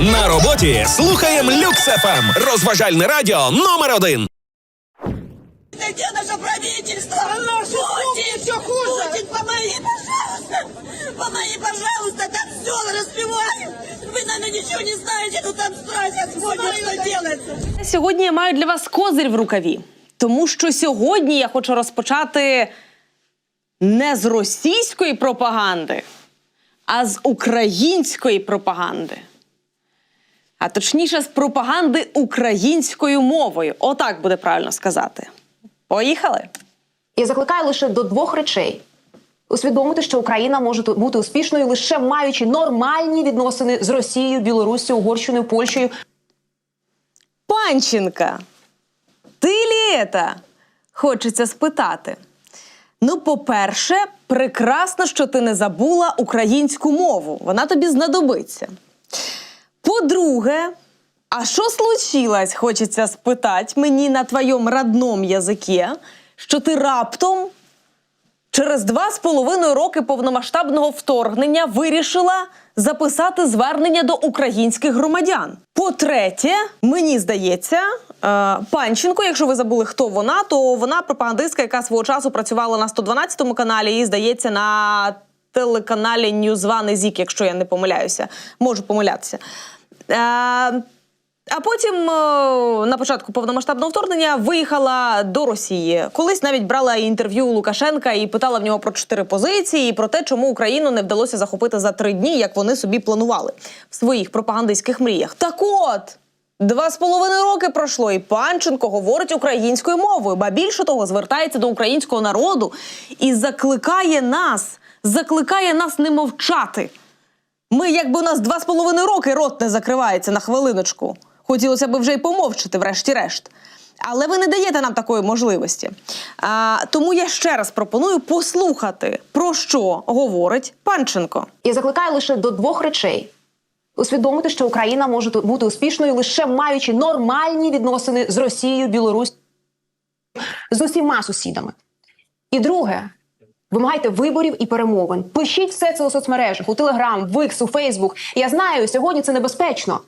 На роботі слухаємо Люкс ФМ. Розважальне радіо номер один. Где наше правительство? Путин, все хуже. Путин, помоги, пожалуйста. Помоги, пожалуйста, там все разбивают. Вы, наверное, ничего не знаете, но там страшно, сегодня что делается. Сьогодні я маю для вас козир в рукаві, тому що сьогодні я хочу розпочати не з російської пропаганди, а з української пропаганди. А точніше, з пропаганди українською мовою. Отак буде правильно сказати. Поїхали! Я закликаю лише до двох речей: усвідомити, що Україна може бути успішною лише маючи нормальні відносини з Росією, Білоруссю, Угорщиною, Польщею. Панченка, ти лі это? Хочеться спитати. Ну, по-перше, прекрасно, що ти не забула українську мову. Вона тобі знадобиться. По-друге, а що случилось, хочеться спитати мені на твоєму родном язикі, що ти раптом через два з половиною роки повномасштабного вторгнення вирішила записати звернення до українських громадян. По-третє, мені здається, е, Панченко, якщо ви забули, хто вона, то вона пропагандистка, яка свого часу працювала на 112 каналі і, здається, на телеканалі Ньюзван Зік, якщо я не помиляюся. Можу помилятися. Е, а потім е, на початку повномасштабного вторгнення виїхала до Росії. Колись навіть брала інтерв'ю у Лукашенка і питала в нього про чотири позиції і про те, чому Україну не вдалося захопити за три дні, як вони собі планували в своїх пропагандистських мріях. Так от. Два з половиною роки пройшло, і Панченко говорить українською мовою, ба більше того, звертається до українського народу і закликає нас, закликає нас не мовчати. Ми, якби у нас два з половиною роки рот не закривається на хвилиночку. Хотілося б вже й помовчати, врешті-решт. Але ви не даєте нам такої можливості. А, тому я ще раз пропоную послухати, про що говорить Панченко. Я закликаю лише до двох речей: усвідомити, що Україна може бути успішною лише маючи нормальні відносини з Росією, Білоруссю, з усіма сусідами. І друге. Вимагайте виборів і перемовин. Пишіть все це у соцмережах, у Телеграм, Викс, у Фейсбук. Я знаю, сьогодні це небезпечно.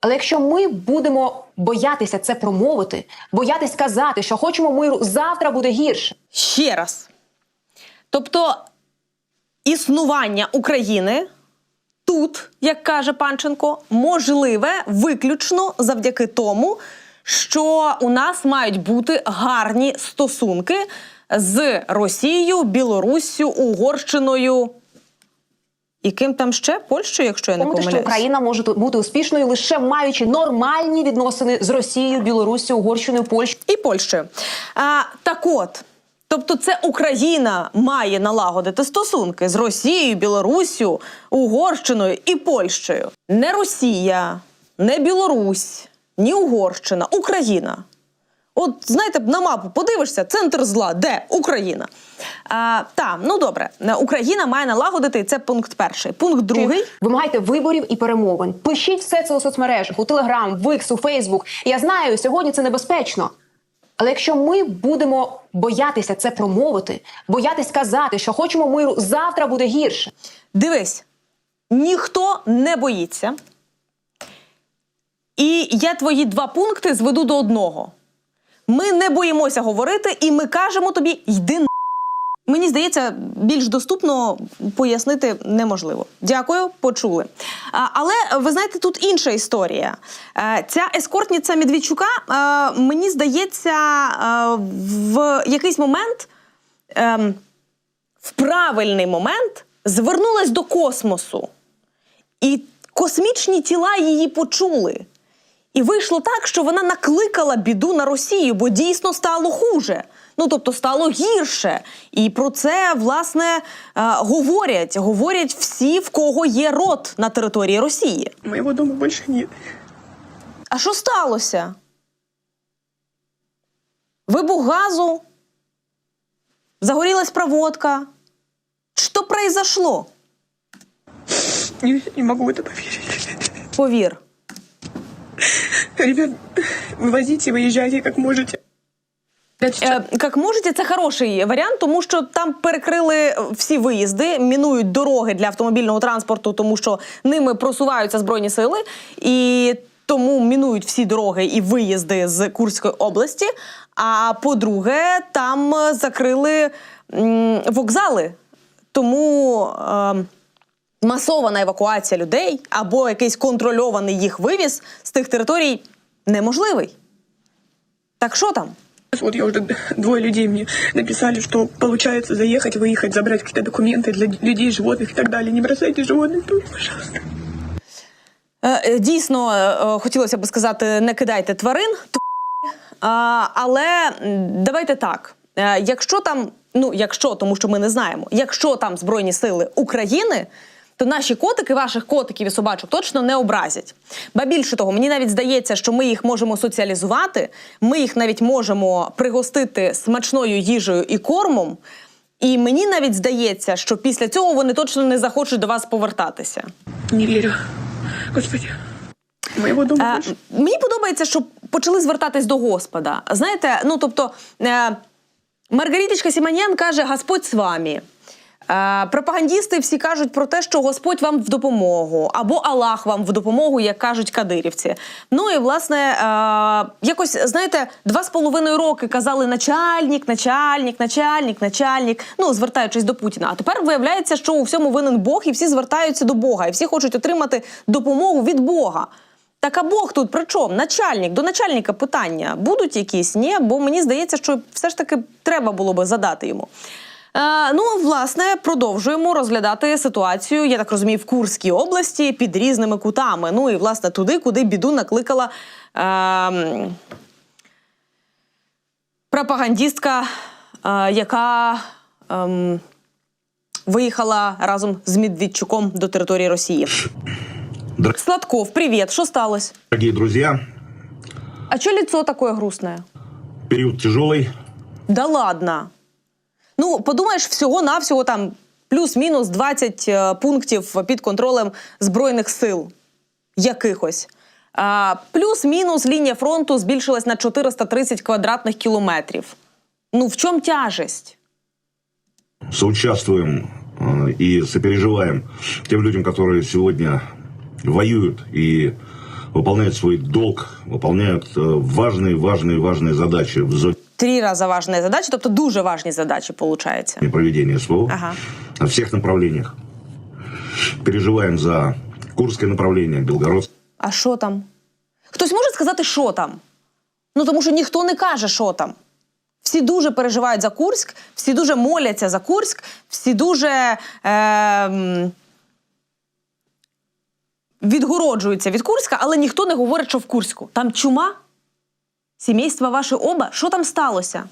Але якщо ми будемо боятися це промовити, боятись сказати, що хочемо миру, завтра буде гірше. Ще раз. Тобто існування України тут, як каже Панченко, можливе виключно завдяки тому, що у нас мають бути гарні стосунки з Росією, Білоруссю, Угорщиною. І ким там ще Польщею, якщо я не Пам'ятайте, що. Україна може бути успішною лише маючи нормальні відносини з Росією, Білоруссю, Угорщиною, Польщею. і Польщею. А, так от. Тобто, це Україна має налагодити стосунки з Росією, Білоруссю, Угорщиною і Польщею. Не Росія, не Білорусь, ні Угорщина, Україна. От знаєте, на мапу подивишся, центр зла, де Україна. А, та, ну добре, Україна має налагодити, і це пункт перший. Пункт другий. Вимагайте виборів і перемовин. Пишіть все це у соцмережах, у Телеграм, Викс, у Фейсбук. Я знаю, сьогодні це небезпечно. Але якщо ми будемо боятися це промовити, боятись сказати, що хочемо миру, завтра буде гірше. Дивись, ніхто не боїться. І я твої два пункти зведу до одного. Ми не боїмося говорити, і ми кажемо тобі, йди на. Мені здається, більш доступно пояснити неможливо. Дякую, почули. Але ви знаєте, тут інша історія. Е, Ця ескортниця Медведчука, е, мені здається, е, в якийсь момент ем, в правильний момент звернулась до космосу. І космічні тіла її почули. І вийшло так, що вона накликала біду на Росію, бо дійсно стало хуже. Ну тобто стало гірше. І про це власне е, говорять. Говорять всі, в кого є рот на території Росії. Моего дома больше нет. А що сталося? Вибух газу? Загорілась проводка? Що произошло? Не, не в это поверить. Повір. Ребят, вывозите, выезжайте как можете. Е, Як можете, це хороший варіант, тому що там перекрили всі виїзди, мінують дороги для автомобільного транспорту, тому що ними просуваються збройні сили, і тому мінують всі дороги і виїзди з Курської області. А по-друге, там е, закрили вокзали. Тому е, масована евакуація людей або якийсь контрольований їх вивіз з тих територій неможливий. Так що там? Вот я уже двое людей мне написали, что получается заехать, выехать, забрать какие-то документы для людей, животных и так далее. Не бросайте животных тут, пожалуйста. Е, е, Дійсно, е, е, хотілося б сказати, не кидайте тварин, т- а, але м, давайте так. Е, Якщо там, ну якщо, тому що ми не знаємо, якщо там Збройні сили України, то наші котики, ваших котиків і собачок точно не образять. Ба більше того, мені навіть здається, що ми їх можемо соціалізувати, ми їх навіть можемо пригостити смачною їжею і кормом. І мені навіть здається, що після цього вони точно не захочуть до вас повертатися. Не верю. Господи. Моего дома Е, мені подобається, що почали звертатись до Господа. Знаєте, ну тобто е, Маргаріточка Сіманян каже: Господь з вами. Е, пропагандісти всі кажуть про те, що Господь вам в допомогу, або Аллах вам в допомогу, як кажуть кадирівці. Ну і власне, е, якось знаєте, два з половиною роки казали начальник, начальник, начальник, начальник. Ну звертаючись до Путіна. А тепер виявляється, що у всьому винен Бог, і всі звертаються до Бога, і всі хочуть отримати допомогу від Бога. Так а Бог тут при чому? Начальник, до начальника питання будуть якісь? Ні, бо мені здається, що все ж таки треба було би задати йому. Е, ну, власне, продовжуємо розглядати ситуацію, я так розумію, в Курській області під різними кутами. Ну і власне туди, куди біду накликала е, пропагандістка, е, яка ем, виїхала разом з Медведчуком до території Росії. Дор- Сладков, привіт, що сталося? Дорогие друзья, А чё лицо такое грустное? период тяжелый. Да ладно. Ну, подумаєш, всього-навсього там плюс-мінус 20 е, пунктів під контролем Збройних сил якихось. А, плюс-мінус лінія фронту збільшилась на 430 квадратних кілометрів. Ну, в чому тяжесть? Соучаствуем э, и сопереживаем тем людям, которые сегодня воюют и выполняют свой долг, выполняют э, важные, важные, важные задачи в зоне Три рази важні задачі, тобто дуже важні задачі, виходить. проведения СВО Ага. на всех направлениях. Переживаем за Курское направление, Белгородское. А що там? Хтось може сказати, що там? Ну тому що ніхто не каже, що там. Всі дуже переживають за Курськ, всі дуже моляться за Курськ, всі дуже е, відгороджуються від Курська, але ніхто не говорить, що в Курську. Там чума? Сімейства ваші оба? Що там сталося?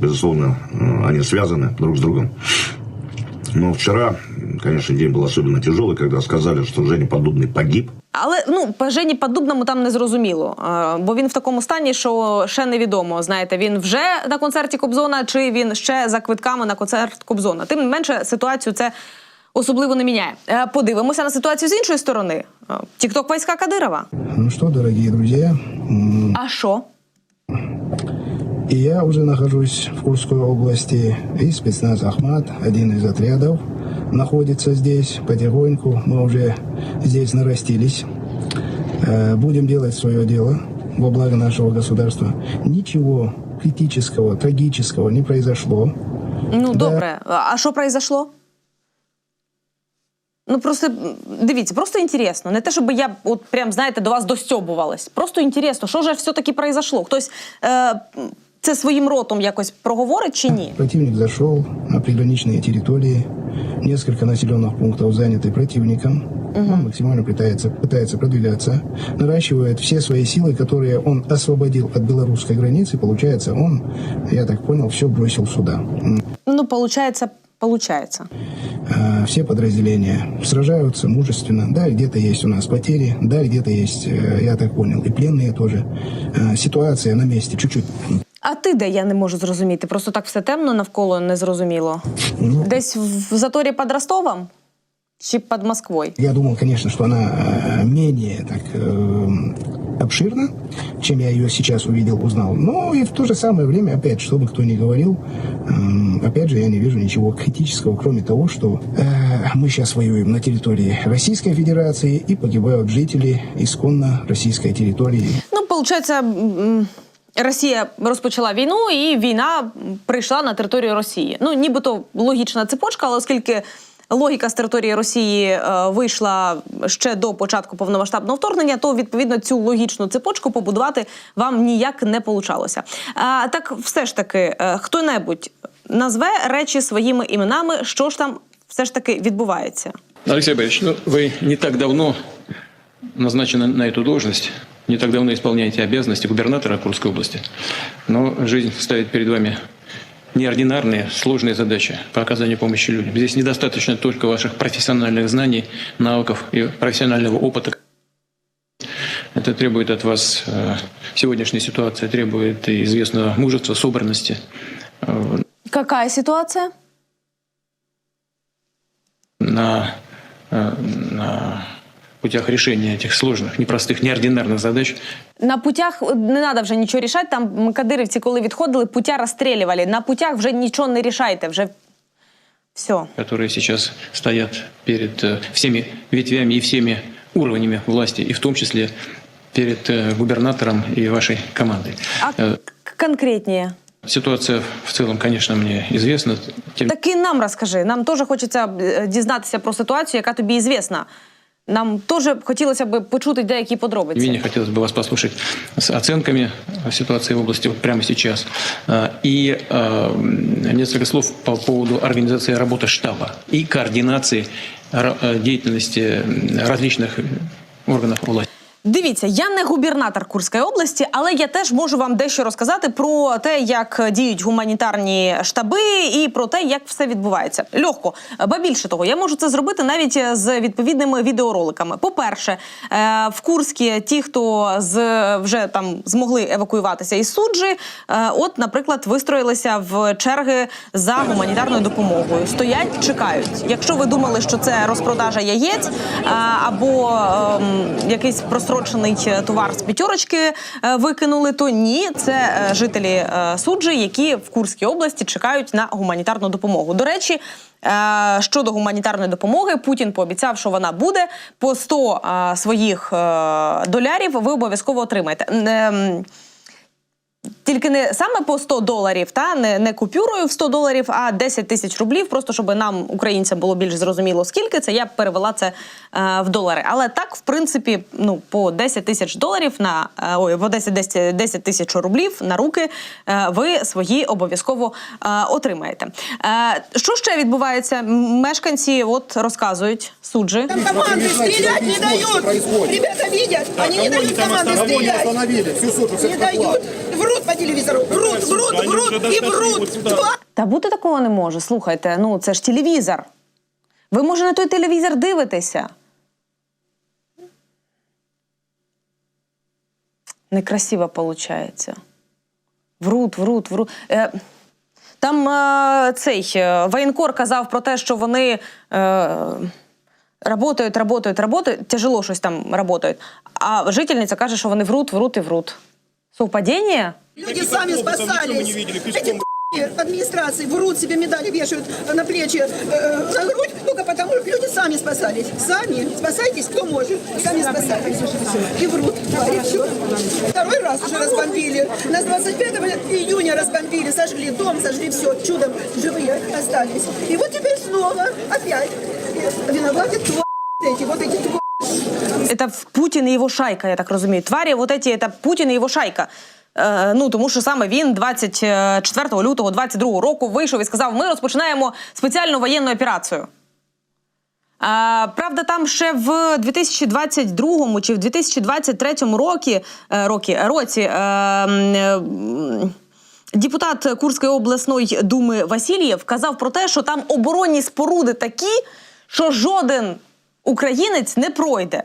Безусловно, э, они связаны друг с другом. Но вчера, конечно, день был особенно тяжелый, когда сказали, что Женя Подобный погиб. Але ну по Жені Поддубному там не зрозуміло, е, бо він в такому стані, що ще невідомо. Знаєте, він вже на концерті Кобзона, чи він ще за квитками на концерт Кобзона. Тим не менше, ситуацію це особливо не міняє. Е, Подивимося на ситуацію з іншої сторони. Е, Тікток війська Кадирова. Ну что, дорогие друзья, м, А що? и я уже нахожусь в Курской области, и спецназ «Ахмат», один из отрядов, находится здесь потихоньку. Мы уже здесь нарастились. Э, Будем делать свое дело во благо нашего государства. Ничего критического, трагического не произошло. Ну Да. добре. А що произошло? Ну просто м, дивіться, просто інтересно. Не те, щоб я от прям знаєте до вас достьобувалась. Просто інтересно, що ж все-таки произошло? Хтось е, м, це своїм ротом якось проговорить чи ні? Противник зашел на приграничные территории. Несколько населенных пунктов заняты противником. Он максимально пытается, пытается продвигаться. Наращивает все свои силы, которые он освободил от белорусской границы. Получается, он, я так понял, все бросил сюда. М, Ну, получается, получается. а, Все подразделения сражаются мужественно. Да, где-то есть у нас потери, да, где-то есть, э, я так понял, и пленные тоже. А, Ситуация на месте чуть-чуть А ти де я не можу зрозуміти? Просто так все темно навколо незрозуміло. ну, Десь в заторі під Ростовом чи під Москвою? Я думал, конечно, что она э, менее так э, обширна, чем я ее сейчас увидел, узнал. Но и в то же самое время, опять, что бы кто ни говорил, эм, опять же, я не вижу ничего критического, кроме того, что э, мы сейчас воюем на территории Российской Федерации и погибают жители исконно российской территории. Ну, виходить, м, Росія розпочала війну, і війна прийшла на територію Росії. Ну, нібито логічна цепочка, але оскільки логіка з території Росії е, вийшла ще до початку повномасштабного вторгнення, то відповідно цю логічну цепочку побудувати вам ніяк не получалося. А, так, все ж таки, е, хто-небудь назве речі своїми іменами, що ж там все ж таки відбувається. Алексей Борисович, ну, вы не так давно назначены на эту должность, не так давно исполняете обязанности губернатора Курской области, но жизнь ставит перед вами неординарные, сложные задачи по оказанию помощи людям. Здесь недостаточно только ваших профессиональных знаний, навыков и профессионального опыта. Это требует от вас, э, сегодняшняя ситуация требует и известного мужества, собранности. Э, Яка ситуація? на, э, на путях решения этих сложных, непростых, неординарных задач На путях не треба вже нічого рішати. Там кадирівці, коли відходили, путя розстрілювали. На путях вже нічого не рішайте. Вже все. которые сейчас стоят перед э, всеми ветвями и всеми уровнями власти, и в том числе перед э, губернатором и вашей командой. А Э, к- конкретніше? Ситуация в целом, конечно, мне известна. Тем Так і нам розкажи. Нам теж хочеться е, дізнатися про ситуацію, яка тобі звісна. Нам теж хотілося б почути деякі не менее подробиці. хотелось бы вас послушать с оценками ситуации в области вот прямо сейчас. А, И э, несколько слов по поводу организации работы штаба и координации ра- э, деятельности м, различных органов власти. Дивіться, я не губернатор Курської області, але я теж можу вам дещо розказати про те, як діють гуманітарні штаби, і про те, як все відбувається. Легко, ба більше того, я можу це зробити навіть з відповідними відеороликами. По-перше, е, в Курській ті, хто з вже там змогли евакуюватися із суджі, е, от, наприклад, вистроїлися в черги за гуманітарною допомогою. Стоять, чекають. Якщо ви думали, що це розпродажа яєць е, або ем, якийсь прострочений товар з п'ятерочки е, викинули, то ні, це е, жителі е, суджі, які в Курській області чекають на гуманітарну допомогу. До речі. Щодо гуманітарної допомоги, Путін пообіцяв, що вона буде по 100 е, своїх долярів. Ви обов'язково отримаєте. Тільки не саме по 100 доларів, та не, не купюрою в 100 доларів, а 10 тисяч рублів. Просто щоб нам, українцям, було більш зрозуміло, скільки це. Я б перевела це е, в долари. Але так, в принципі, ну по 10 тисяч доларів на е, ой, по 10, 10, 10 тисяч рублів на руки е, ви свої обов'язково е, отримаєте. Е, що ще відбувається? Мешканці от розказують суджі. Там команды стрелять не дают. Ребята видят, они не дают команды стрелять. Не дают. Врут по телевизору. Врут, врут, врут и врут. Два Та бути такого не може. Слухайте, ну це ж телевізор. Ви, може, на той телевізор дивитеся? Некрасиво виходить. Врут, врут, врут. Е, там е, цей е, воєнкор казав про те, що вони. Е, Работають, работають, работають, тяжело щось там работають. А жительниця каже, що вони врут, врут і врут. Совпадіння? Люди сами спасались. Эти администрации врут себе медали, вешают на плечи, э, на грудь, только потому что люди сами спасались. Сами. Спасайтесь, кто может. Сами спасались. И врут. твари, всё. Второй раз уже разбомбили. Нас 25 июня разбомбили, сожгли дом, сожгли все. Чудом живые остались. И вот теперь снова опять виноваты твари эти, вот эти твари. Это Путін і його шайка, я так розумію. Тварі, вот эти, это Путін і його шайка. Е, ну тому що саме він 24 лютого 22 року вийшов і сказав: ми розпочинаємо спеціальну воєнну операцію. А, правда, там ще в 2022 чи в 2023 році, е, роки, році е, м, е, м, депутат Курської обласної думи Васильєв казав про те, що там оборонні споруди такі, що жоден українець не пройде.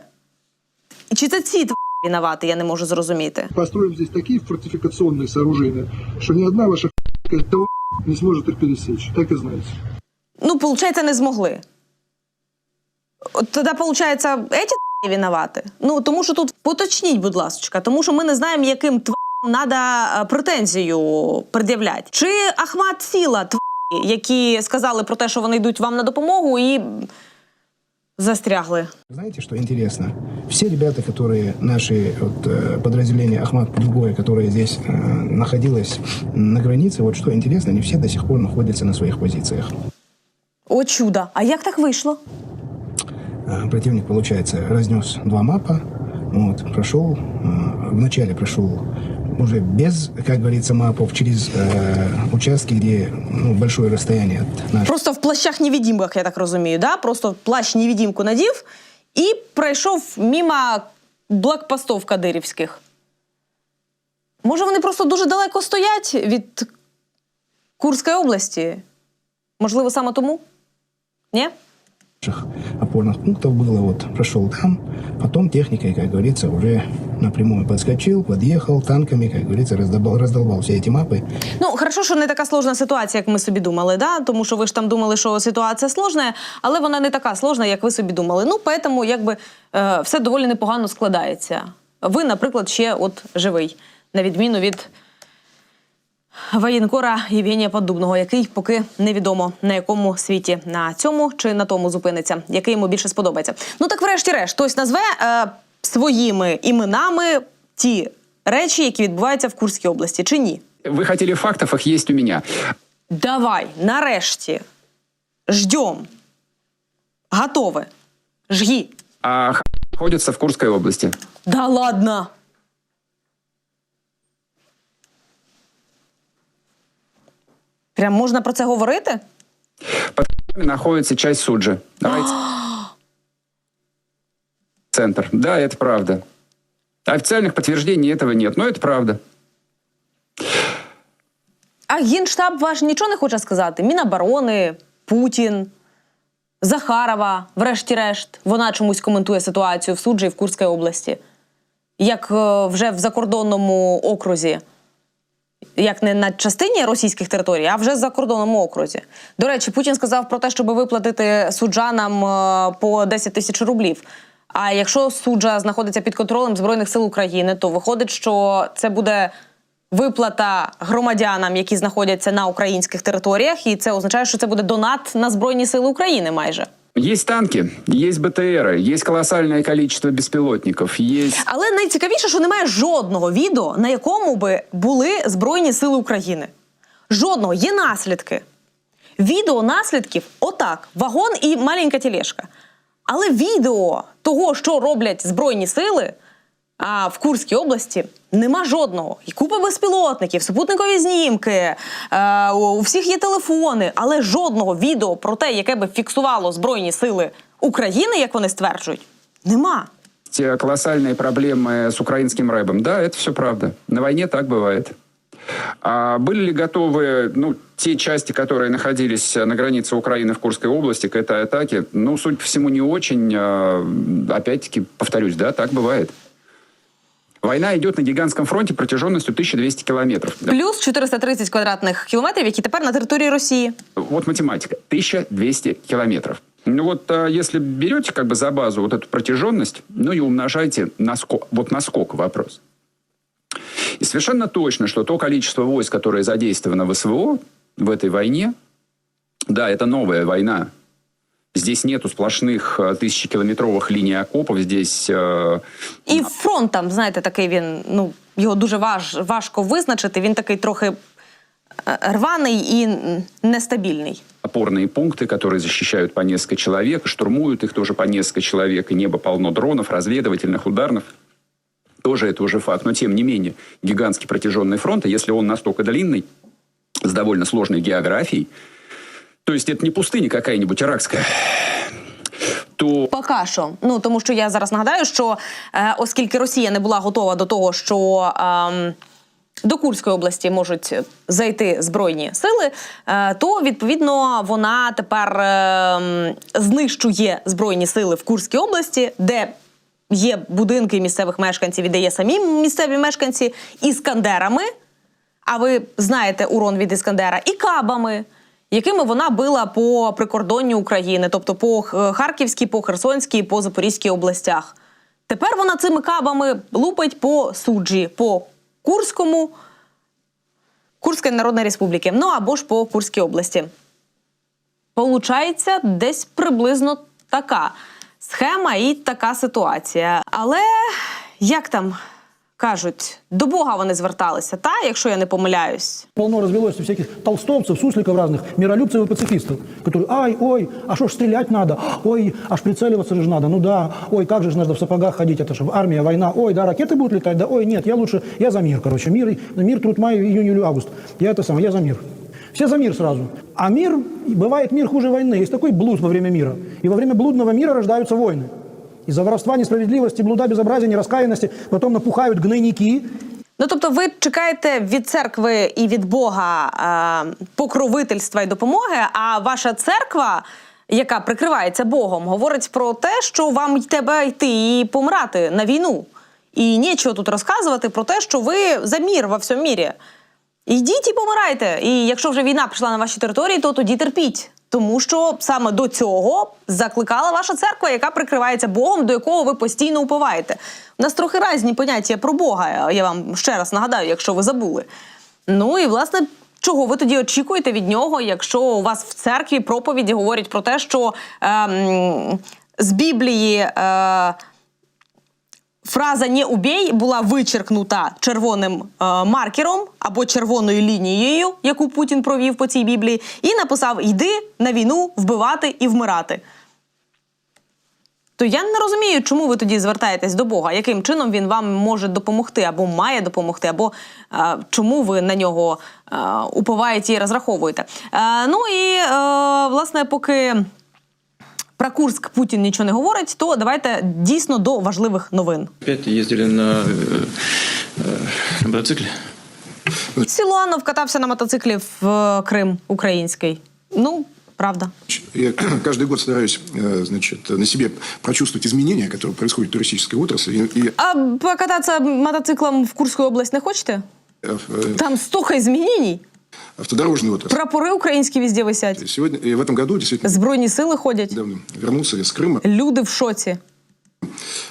І Чи це ці тварі винувати, я не можу зрозуміти. построим здесь такие фортификационные сооружения, что ни одна ваша ТВ не сможет их пересечь. Так и знаете. Ну, виходить, не змогли. От Тоді, виходить, эти винувати. Ну тому що тут поточніть, будь ласка, тому що ми не знаємо, яким тварям треба претензію пред'являти. Чи Ахмат Сіла тварі, які сказали про те, що вони йдуть вам на допомогу і застрягли. Знаете, что интересно? Все ребята, которые наши вот, э, подразделения Ахмат другое, которое здесь э, находилось на границе, вот что интересно, они все до сих пор находятся на своих позициях. О, чудо! А як так вийшло? А, Противник, получается, разнес два мапа, вот, прошел, э, вначале прошел уже без, как говорится, мапов, через э, участки, где ну, большое расстояние от наших. Просто в плащах невідімках, я так розумію, да? Просто плащ невідімку надів і пройшов мимо блокпостів кадирівських. Може, вони просто дуже далеко стоять від Курської області? Можливо, саме тому? Ні? опорных пунктов было, вот, прошел там, потом техникой, как говорится, уже напрямую подскочил, подъехал танками, как говорится, раздолбал, раздолбал все эти мапы. Ну, хорошо, що не така сложна ситуація, як ми собі думали, да? тому що ви ж там думали, що ситуація сложна, але вона не така сложна, як ви собі думали. Ну, поэтому якби е, все доволі непогано складається. Ви, наприклад, ще от живий, на відміну від воєнкора Євгенія Поддубного, який поки невідомо на якому світі на цьому чи на тому зупиниться, який йому більше сподобається. Ну так, врешті-решт, хтось назве е, своїми іменами ті речі, які відбуваються в Курській області, чи ні? Вы хотели фактов, их есть у меня. Давай, нарешті. Ждем. Готове. Жги. А находится в Курской области. Да ладно. Прям можна про це говорити? Под Х- находится часть Суджи. Давайте. Центр. Да, это правда. Официальных подтверждений этого нет, но это правда. А Генштаб ваш нічого не хоче сказати? Міноборони, Путін, Захарова, врешті-решт. Вона чомусь коментує ситуацію в суджі і в Курській області. Як е, вже в закордонному окрузі. Як не на частині російських територій, а вже в закордонному окрузі. До речі, Путін сказав про те, щоб виплатити суджанам е, по 10 тисяч рублів. А якщо суджа знаходиться під контролем Збройних сил України, то виходить, що це буде виплата громадянам, які знаходяться на українських територіях, і це означає, що це буде донат на Збройні Сили України майже. Есть танки, есть БТРы, есть колоссальное количество беспилотников, есть... Але найцікавіше, що немає жодного відео, на якому би були Збройні Сили України. Жодного є наслідки. Відео наслідків отак: вагон і маленька тележка. Але відео того, що роблять Збройні сили а в Курській області, нема жодного. І купа безпілотників, супутникові знімки, е, у у всіх є телефони, але жодного відео про те, яке би фіксувало Збройні сили України, як вони стверджують, нема. те колоссальные проблемы с украинским рэбом. Да, это все правда. На войне так бывает. А были ли готовы ну, те части, которые находились на границе Украины в Курской области к этой атаке? Ну, судя по всему, не очень. А, Опять-таки, повторюсь, да, так бывает. Война идет на гигантском фронте протяженностью 1200 километров. Да. Плюс 430 квадратних кілометрів, які тепер на території Росії. Вот математика. 1200 километров. Ну вот а, если берете как бы за базу вот эту протяженность, ну и умножаете на сколько, вот на сколько вопрос. И совершенно точно, что то количество войск, которое задействовано в СВО в этой войне, да, это новая война. Здесь нету сплошных а, тысячекилометровых линий окопов, здесь а, І фронт там, знаєте, такий він, ну, його дуже важ, важко визначити. Він такий трохи е, рваний і м, нестабільний. опорные пункты, которые защищают по несколько человек, штурмуют их тоже по несколько человек, и небо полно дронов, разведывательных, ударных. Тоже это уже факт. Но, тем не менее, гигантский протяженный фронт, и если он настолько длинный, с довольно сложной географией, то есть это не пустыня какая-нибудь иракская, то Поки що. Ну тому що я зараз нагадаю, що е, оскільки Росія не була готова до того, що ем, до Курської області можуть зайти збройні сили, е, то відповідно вона тепер ем, знищує збройні сили в Курській області, де є будинки місцевих мешканців і де є самі місцеві мешканці іскандерами. А ви знаєте урон від Іскандера і кабами, якими вона била по прикордонню України, тобто по Харківській, по Херсонській, по Запорізькій областях. Тепер вона цими кабами лупить по суджі, по Курському, Курської Народної Республіки, ну або ж по Курській області. Получається десь приблизно така схема і така ситуація. Але як там кажуть, до Бога вони зверталися, та якщо я не помиляюсь. Полно развелось всяких толстовцев, сусликов разных, миролюбцев и пацифистов, которые, ай, ой, а что ж стрелять надо, ой, аж прицеливаться же надо, ну да, ой, как же ж надо в сапогах ходить, это же армия, война, ой, да, ракеты будут летать, да, ой, нет, я лучше, я за мир, короче, мир, мир, труд, май, июнь, июль, август, я это самое, я за мир. Все за мир сразу. А мир, бывает мир хуже войны. Есть такой блуд во время мира. И во время блудного мира рождаются войны. Из-за воровства, несправедливости, блуда, безобразия, нераскаянности потом напухают гнойники, Ну тобто, ви чекаєте від церкви і від Бога е, покровительства і допомоги, а ваша церква, яка прикривається Богом, говорить про те, що вам треба йти і помирати на війну. І нічого тут розказувати про те, що ви за мір во всьому мірі. Йдіть і помирайте. І якщо вже війна прийшла на ваші території, то тоді терпіть. Тому що саме до цього закликала ваша церква, яка прикривається Богом, до якого ви постійно уповаєте. У нас трохи різні поняття про Бога. Я вам ще раз нагадаю, якщо ви забули. Ну і власне. Чого ви тоді очікуєте від нього, якщо у вас в церкві проповіді говорять про те, що ем, з Біблії е, фраза «не убій» була вичеркнута червоним е, маркером або червоною лінією, яку Путін провів по цій Біблії, і написав Йди на війну вбивати і вмирати. То я не розумію, чому ви тоді звертаєтесь до Бога, яким чином він вам може допомогти, або має допомогти, або е, чому ви на нього е, уповаєте і розраховуєте. Е, ну і е, власне, поки про Курск Путін нічого не говорить, то давайте дійсно до важливих новин. Опять ездили на, э, э, на мотоцикле. Сілуанов катався на мотоциклі в е, Крим український. Ну, правда. Я каждый год стараюсь, э, значит, на себе прочувствовать изменения, которые происходят в туристической отрасли. И, и, А покататися мотоциклом в Курську область не хочете? э, э, Там столько змінень. автодорожную отрасль. Прапори українські везде висять. Сегодня, и в этом году действительно Збройні сили ходять. недавно вернулся я с Крыма. Люди в шоці.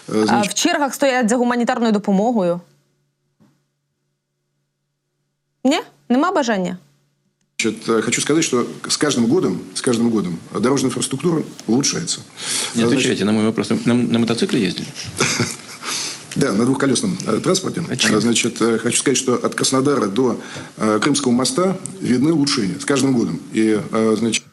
Э, А Значит, в чергах стоять за гуманітарною допомогою. Ні? Нема бажання? значит, э, хочу сказать, что с каждым годом, с каждым годом дорожная инфраструктура улучшается. Не Э, значит, отвечайте на мой вопрос. На, на мотоцикле ездили? Да, на двухколесном э, транспорте. Очевидно. А, Значит, э, хочу сказать, что от Краснодара до э, Крымского моста видны улучшения с каждым годом. И, э, значит,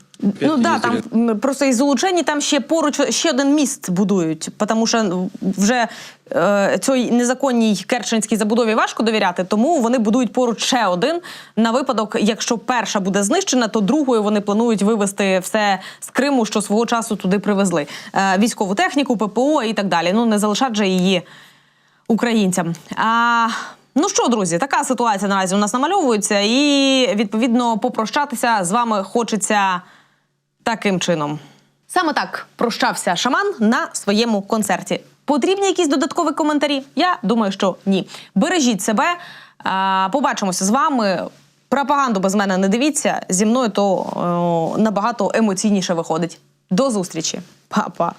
Ну да, там їздили. м, просто із Улучені там ще поруч ще один міст будують, тому що ну, вже е, цій незаконній керченській забудові важко довіряти, тому вони будують поруч ще один на випадок, якщо перша буде знищена, то другою вони планують вивезти все з Криму, що свого часу туди привезли. Е, військову техніку, ППО і так далі. Ну не залишать же її українцям. А, ну що, друзі, така ситуація наразі у нас намальовується, і відповідно попрощатися з вами хочеться таким чином. Саме так прощався шаман на своєму концерті. Потрібні якісь додаткові коментарі? Я думаю, що ні. Бережіть себе. Побачимося з вами. Пропаганду без мене не дивіться. Зі мною то о, набагато емоційніше виходить. До зустрічі, Па-па.